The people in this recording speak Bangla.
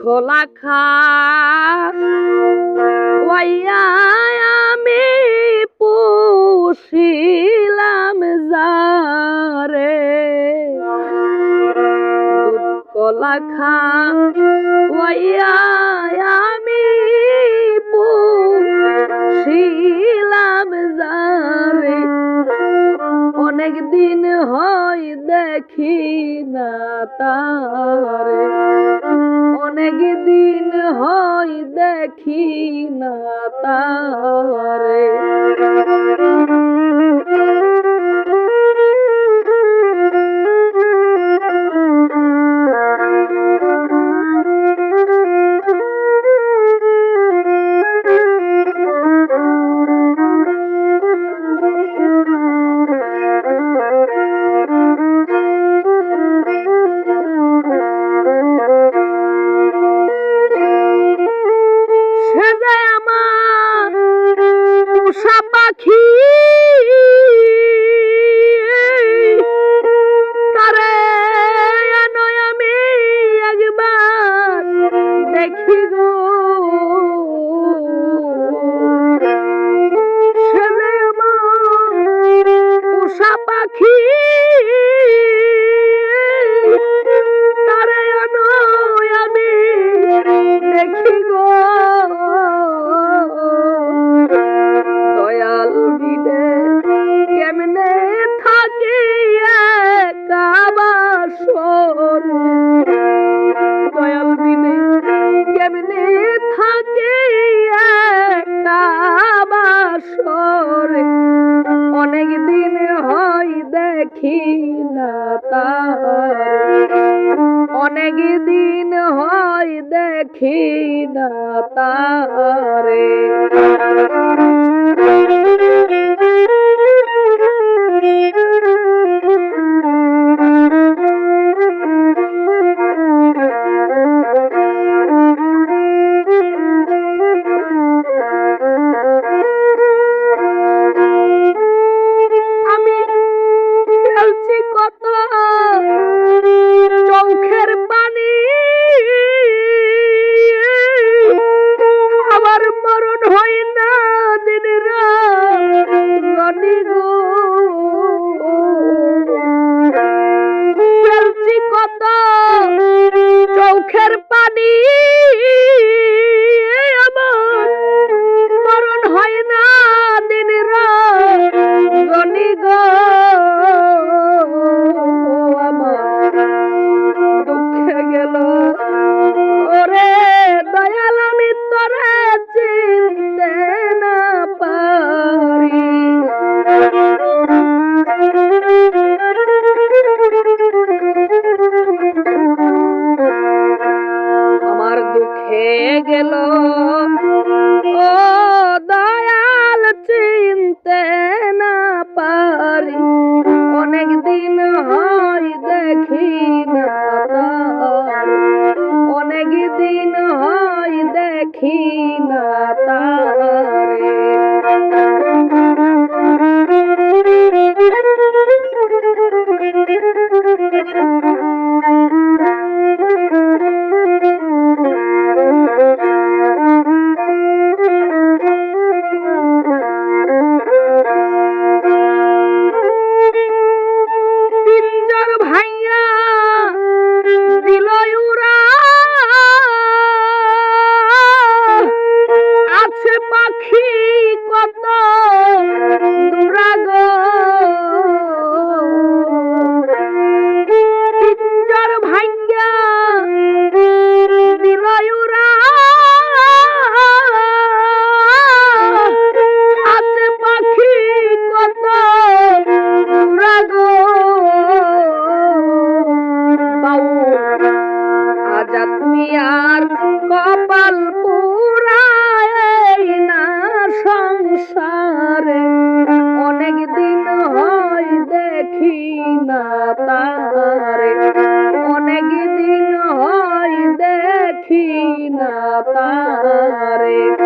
খোলা খাত আমি পুষিলাম যারে। দুধ খোলা দেখি না তারে অনেক দিন হয় দেখি না তারে পাখি। তারে আমি একবার। দেখি না অনেক দিন হয় দেখি না তারে। നീ হয়ে গেল। ও দয়াল, চিনতে না পারি। অনেক দিন হয় দেখি না অনেক দিন হয় দেখি না পাখি কত না তারে